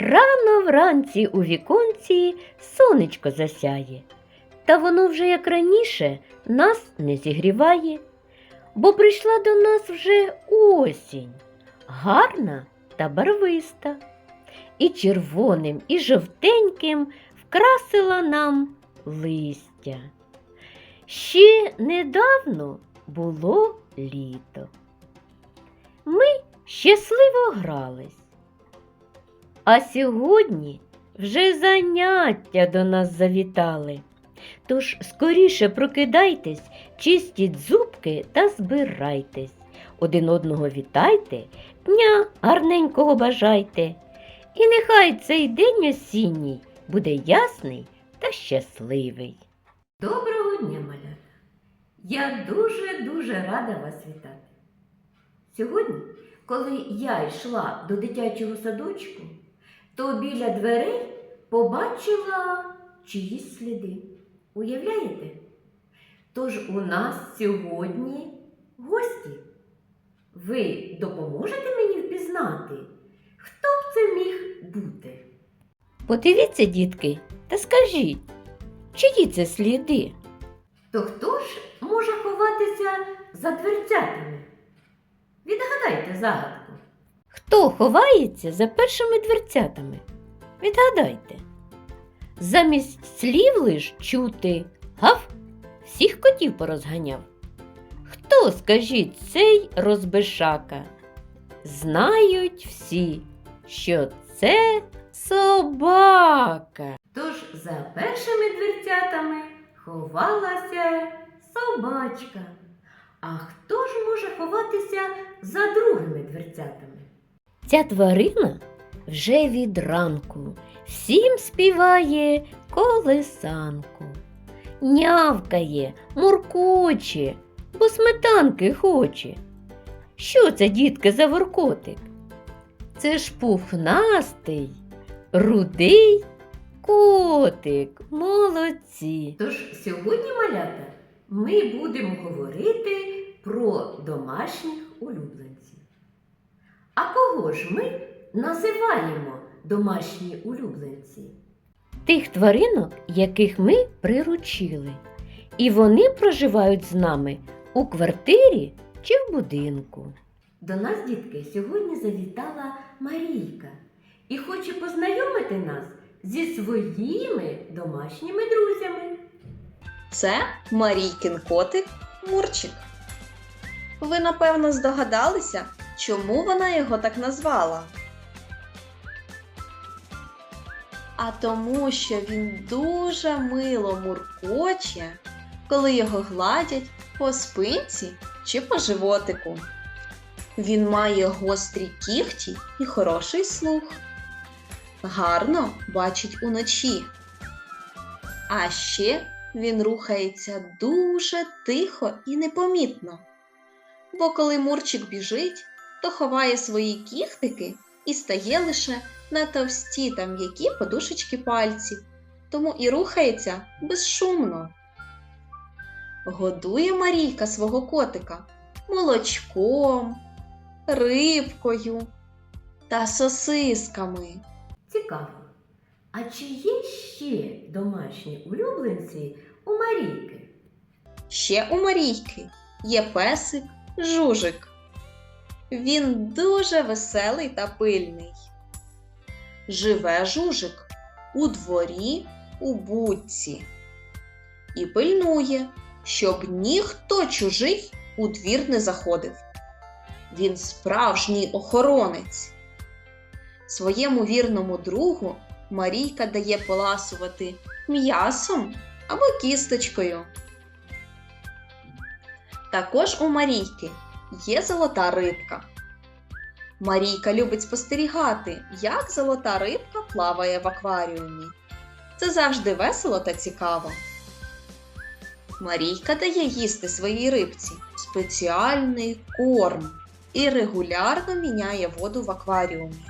Рано вранці у віконці сонечко засяє, та воно вже як раніше нас не зігріває, бо прийшла до нас вже осінь, гарна та барвиста, і червоним, і жовтеньким вкрасила нам листя. Ще недавно було літо. Ми щасливо грались. А сьогодні вже заняття до нас завітали. Тож скоріше прокидайтесь, чистіть зубки та збирайтесь. Один одного вітайте, дня гарненького бажайте. І нехай цей день осінній буде ясний та щасливий. Доброго дня, малята! Я дуже-дуже рада вас вітати. Сьогодні, коли я йшла до дитячого садочку, то біля дверей побачила чиїсь сліди. Уявляєте? Тож у нас сьогодні гості. Ви допоможете мені впізнати, хто б це міг бути? Подивіться, дітки, та скажіть, чиї це сліди? То хто ж може ховатися за дверцятами? Відгадайте загадку. Хто ховається за першими дверцятами? Відгадайте. Замість слів лиш чути гав, всіх котів порозганяв. Хто, скажіть, цей розбишака? Знають всі, що це собака. Тож за першими дверцятами ховалася собачка. А хто ж може ховатися за другими дверцятами? Ця тварина вже від ранку всім співає колесанку. Нявкає, муркоче, бо сметанки хоче. Що це, дітки, за воркотик? Це ж пухнастий, рудий котик. Молодці. Тож сьогодні, малята, ми будемо говорити про домашніх улюбленців. А кого ж ми називаємо домашні улюбленці? Тих тваринок, яких ми приручили. І вони проживають з нами у квартирі чи в будинку. До нас, дітки, сьогодні завітала Марійка і хоче познайомити нас зі своїми домашніми друзями. Це Марійкин котик Мурчик. Ви, напевно, здогадалися, чому вона його так назвала. А тому, що він дуже мило муркоче, коли його гладять по спинці чи по животику. Він має гострі кігті і хороший слух. Гарно бачить уночі. А ще він рухається дуже тихо і непомітно. Бо коли Мурчик біжить, то ховає свої кіхтики і стає лише на товсті та м'які подушечки пальців, тому і рухається безшумно. Годує Марійка свого котика молочком, рибкою та сосисками. Цікаво. А чи є ще домашні улюбленці у Марійки? Ще у Марійки є песик Жужик. Він дуже веселий та пильний. Живе жужик у дворі у будці і пильнує, щоб ніхто чужий у двір не заходив. Він справжній охоронець. Своєму вірному другу Марійка дає поласувати м'ясом або кісточкою. Також у Марійки є золота рибка. Марійка любить спостерігати, як золота рибка плаває в акваріумі. Це завжди весело та цікаво. Марійка дає їсти своїй рибці спеціальний корм і регулярно міняє воду в акваріумі.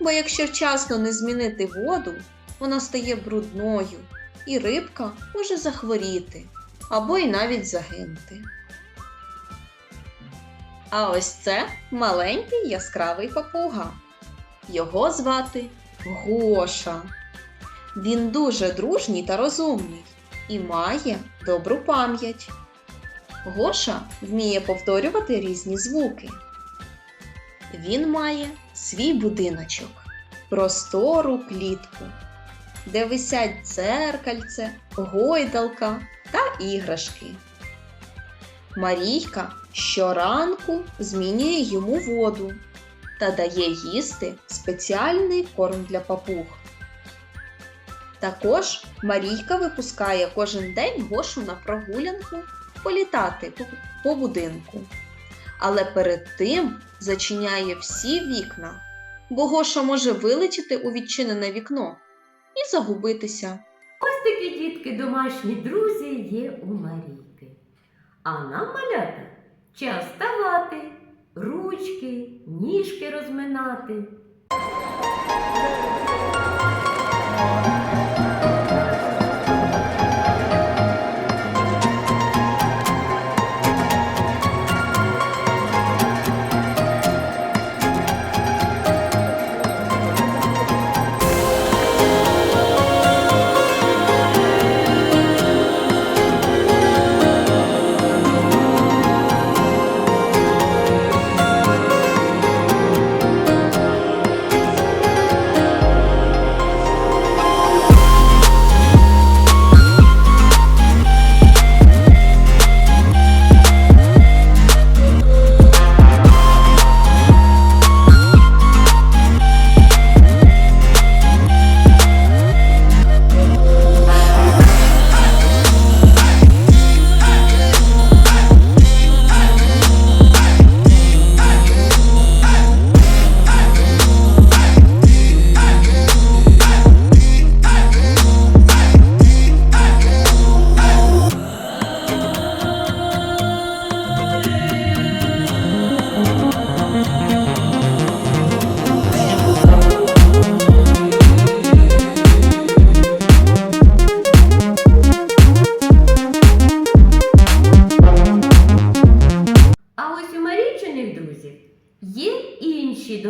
Бо якщо вчасно не змінити воду, вона стає брудною, і рибка може захворіти або й навіть загинути. А ось це маленький яскравий папуга. Його звати Гоша. Він дуже дружній та розумний і має добру пам'ять. Гоша вміє повторювати різні звуки. Він має свій будиночок, простору клітку, де висять дзеркальце, гойдалка та іграшки. Марійка щоранку змінює йому воду та дає їсти спеціальний корм для папуг. Також Марійка випускає кожен день Гошу на прогулянку політати по, будинку. Але перед тим зачиняє всі вікна, бо Гоша може вилетіти у відчинене вікно і загубитися. Ось такі дітки домашні друзі є у Марійки. А нам, малята, час вставати, ручки, ніжки розминати.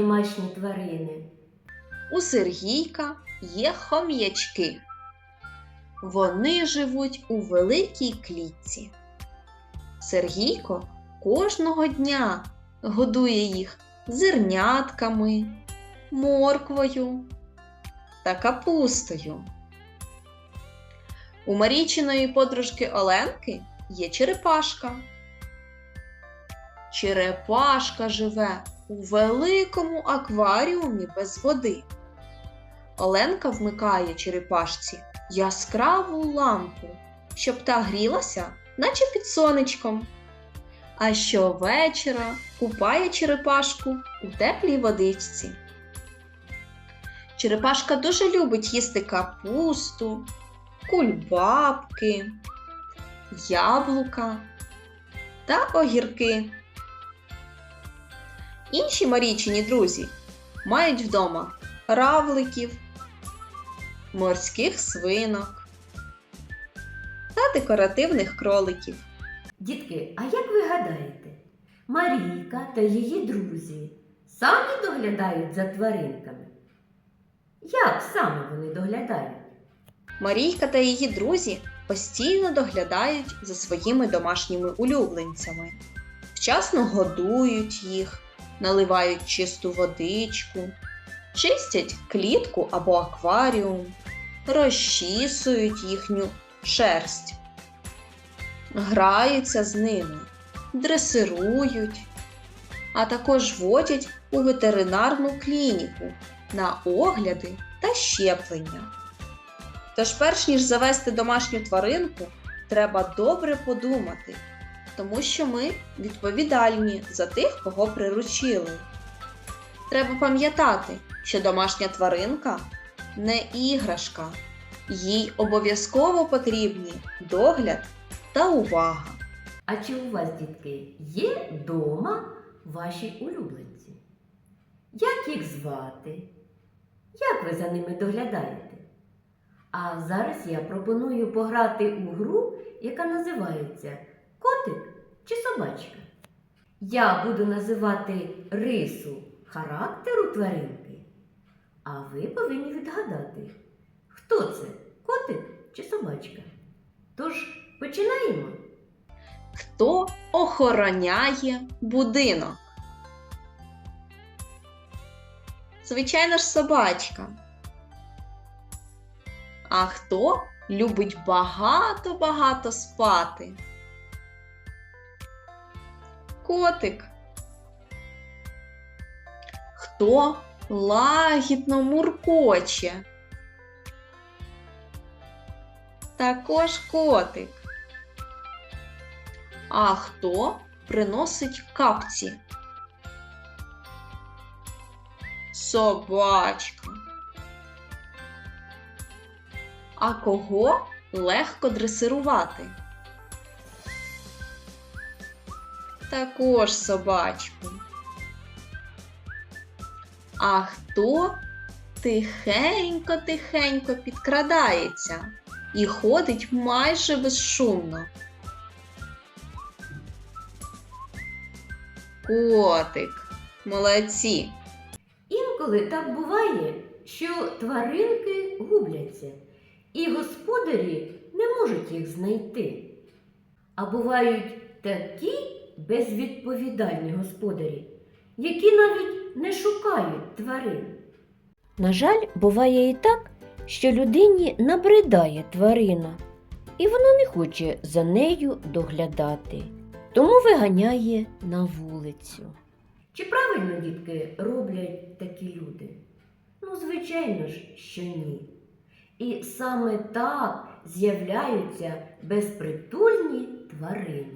Домашні тварини. У Сергійка є хом'ячки. Вони живуть у великій клітці. Сергійко кожного дня годує їх зернятками, морквою та капустою. У Марійчиної подружки Оленки є черепашка. Черепашка живе у великому акваріумі без води. Оленка вмикає черепашці яскраву лампу, щоб та грілася, наче під сонечком. А щовечора купає черепашку у теплій водичці. Черепашка дуже любить їсти капусту, кульбабки, яблука та огірки. Інші Марійчині друзі мають вдома равликів, морських свинок та декоративних кроликів. Дітки, а як ви гадаєте, Марійка та її друзі самі доглядають за тваринками? Як саме вони доглядають? Марійка та її друзі постійно доглядають за своїми домашніми улюбленцями, вчасно годують їх, наливають чисту водичку, чистять клітку або акваріум, розчісують їхню шерсть, граються з ними, дресирують, а також водять у ветеринарну клініку на огляди та щеплення. Тож, перш ніж завести домашню тваринку, треба добре подумати, тому що ми відповідальні за тих, кого приручили. Треба пам'ятати, що домашня тваринка не іграшка, їй обов'язково потрібні догляд та увага. А чи у вас, дітки, є вдома ваші улюбленці? Як їх звати? Як ви за ними доглядаєте? А зараз я пропоную пограти у гру, яка називається Котик чи собачка. Я буду називати рису характеру тваринки, А ви повинні відгадати, хто це? Котик чи собачка? Тож починаємо. Хто охороняє будинок? Звичайно ж, собачка. А хто любить багато-багато спати? Котик. Хто лагідно муркоче? Також котик. А хто приносить капці? Собачка. А кого легко дресирувати? Також собачку. А хто тихенько-тихенько підкрадається і ходить майже безшумно? Котик. Молодці. Інколи так буває, що тваринки губляться, і господарі не можуть їх знайти. А бувають такі безвідповідальні господарі, які навіть не шукають тварин. На жаль, буває і так, що людині набридає тварина, і вона не хоче за нею доглядати, тому виганяє на вулицю. Чи правильно, дітки, роблять такі люди? Ну, звичайно ж, що ні. І саме так з'являються безпритульні тварини.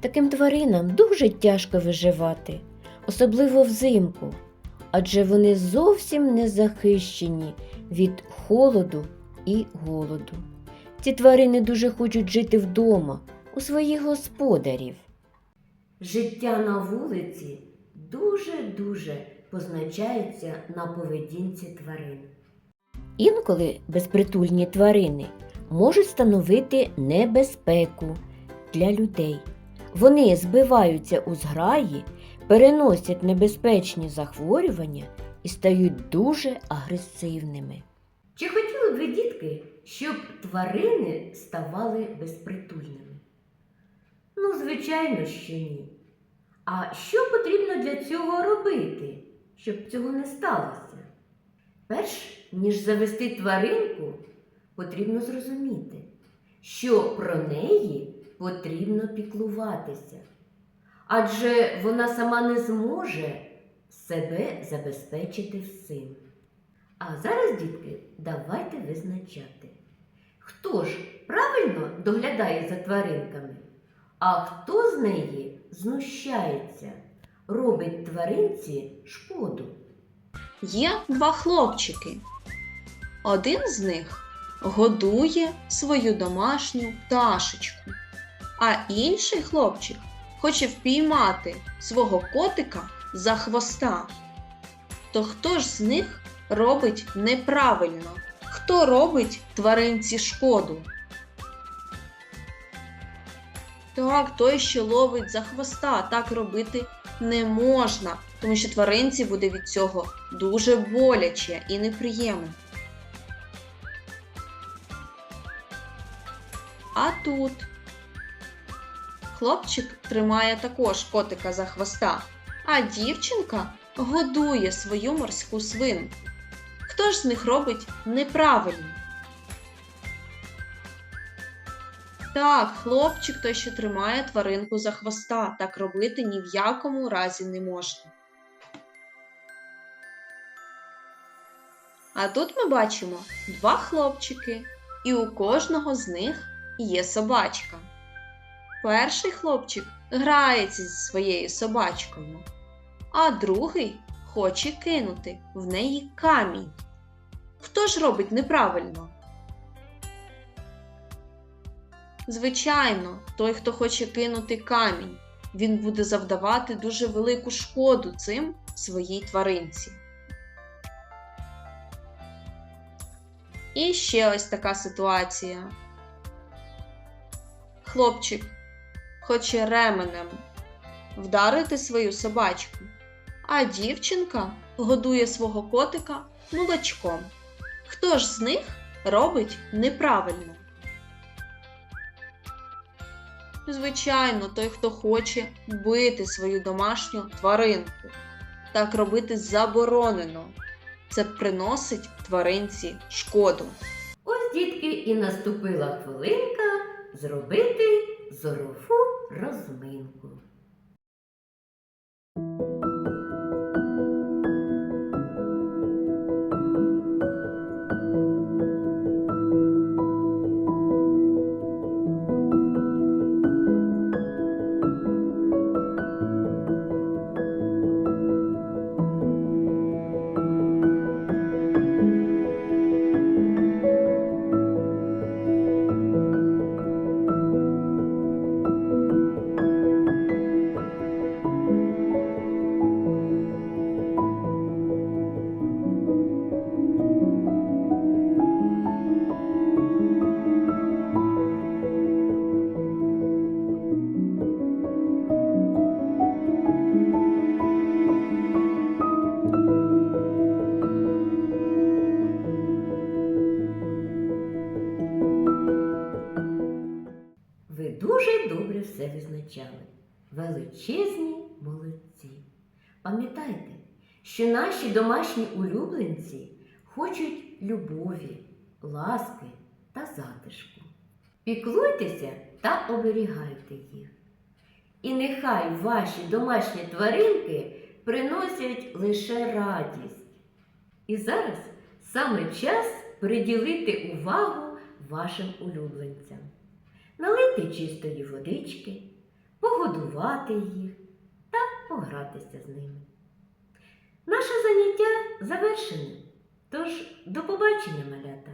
Таким тваринам дуже тяжко виживати, особливо взимку, адже вони зовсім не захищені від холоду і голоду. Ці тварини дуже хочуть жити вдома, у своїх господарів. Життя на вулиці дуже-дуже позначається на поведінці тварин. Інколи безпритульні тварини можуть становити небезпеку для людей. Вони збиваються у зграї, переносять небезпечні захворювання і стають дуже агресивними. Чи хотіли б ви, дітки, щоб тварини ставали безпритульними? Ну, звичайно, що ні. А що потрібно для цього робити, щоб цього не сталося? Перш ніж завести тваринку, потрібно зрозуміти, що про неї потрібно піклуватися. Адже вона сама не зможе себе забезпечити всім. А зараз, дітки, давайте визначати, хто ж правильно доглядає за тваринками, а хто з неї знущається, робить тваринці шкоду. Є два хлопчики. Один з них годує свою домашню пташечку, а інший хлопчик хоче впіймати свого котика за хвоста. То хто ж з них робить неправильно? Хто робить тваринці шкоду? Так, той, що ловить за хвоста, так робити не можна, тому що тваринці буде від цього дуже боляче і неприємно. А тут хлопчик тримає також котика за хвоста, а дівчинка годує свою морську свинку. Хто ж з них робить неправильно? Так, хлопчик той, що тримає тваринку за хвоста, так робити ні в якому разі не можна. А тут ми бачимо два хлопчики, і у кожного з них є собачка. Перший хлопчик грається зі своєю собачкою, а другий хоче кинути в неї камінь. Хто ж робить неправильно? Звичайно, той, хто хоче кинути камінь, він буде завдавати дуже велику шкоду цим своїй тваринці. І ще ось така ситуація. Хлопчик хоче ременем вдарити свою собачку, а дівчинка годує свого котика молочком. Хто ж з них робить неправильно? Звичайно, той, хто хоче бити свою домашню тваринку. Так робити заборонено. Це приносить тваринці шкоду. Ось, дітки, і наступила хвилинка зробити зорову розминку. Домашні улюбленці хочуть любові, ласки та затишку. Піклуйтеся та оберігайте їх. І нехай ваші домашні тваринки приносять лише радість. І зараз саме час приділити увагу вашим улюбленцям налити чистої водички, погодувати їх та погратися з ними. Наше заняття завершене. Тож до побачення, малята!